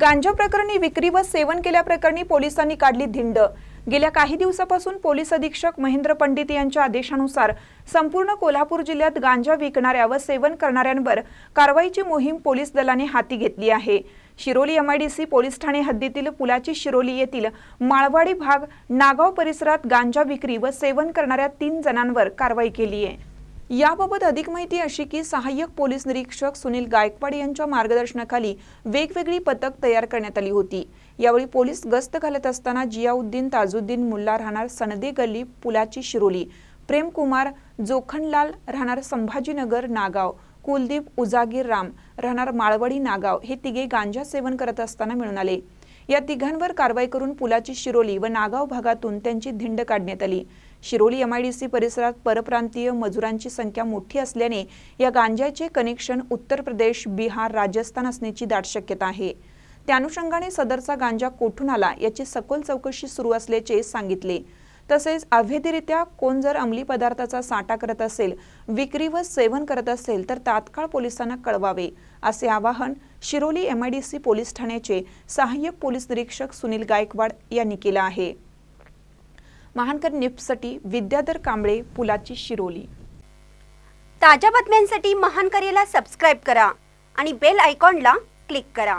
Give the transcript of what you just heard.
गांजा प्रकरणी विक्री व सेवन केल्याप्रकरणी पोलिसांनी काढली धिंड. गेल्या काही दिवसापासून पोलीस अधीक्षक महेंद्र पंडित यांच्या आदेशानुसार संपूर्ण कोल्हापूर जिल्ह्यात गांजा विकणाऱ्या व सेवन करणाऱ्यांवर कारवाईची मोहीम पोलीस दलाने हाती घेतली आहे. शिरोली एमआयडीसी पोलीस ठाणे हद्दीतील पुलाची शिरोली येथील माळवाडी भाग नागाव परिसरात गांजा विक्री व सेवन करणाऱ्या तीन जणांवर कारवाई केली आहे. याबाबत अधिक माहिती अशी की सहाय्यक पोलीस निरीक्षक सुनील गायकवाड यांच्या मार्गदर्शनाखाली वेगवेगळी पथक तयार करण्यात आली होती. यावेळी पोलीस गस्त घालत असताना जियाउद्दीन ताजुद्दीन मुल्ला राहणार सनदे गल्ली पुलाची शिरोली प्रेमकुमार जोखंडलाल राहणार संभाजीनगर नागाव कुलदीप उजागीर राम राहणार माळवडी नागाव हे तिघे गांजा सेवन करत असताना मिळून आले. या तिघांवर कारवाई करून पुलाची शिरोली व नागाव भागातून त्यांची धिंड काढण्यात आली. शिरोली एमआयडीसी परिसरात परप्रांतीय मजुरांची संख्या मोठी असल्याने या गांजाचे कनेक्शन उत्तर प्रदेश बिहार राजस्थान असण्याची दाट शक्यता आहे. त्या अनुषंगाने सदरचा गांजा कोठून आला याची सखोल चौकशी सुरू असल्याचे सांगितले. तसेच अवैधरित्या कोण जर अंमली पदार्थाचा साठा करत असेल विक्री व सेवन करत असेल तर तात्काळ पोलिसांना कळवावे असे आवाहन शिरोली एमआयडीसी पोलीस ठाण्याचे सहाय्यक पोलीस निरीक्षक सुनील गायकवाड यांनी केलं आहे. महानकर निफ्टसाठी विद्याधर कांबळे पुलाची शिरोली. ताज्या बातम्यांसाठी महानकरेला सबस्क्राईब करा आणि बेल आयकॉनला क्लिक करा.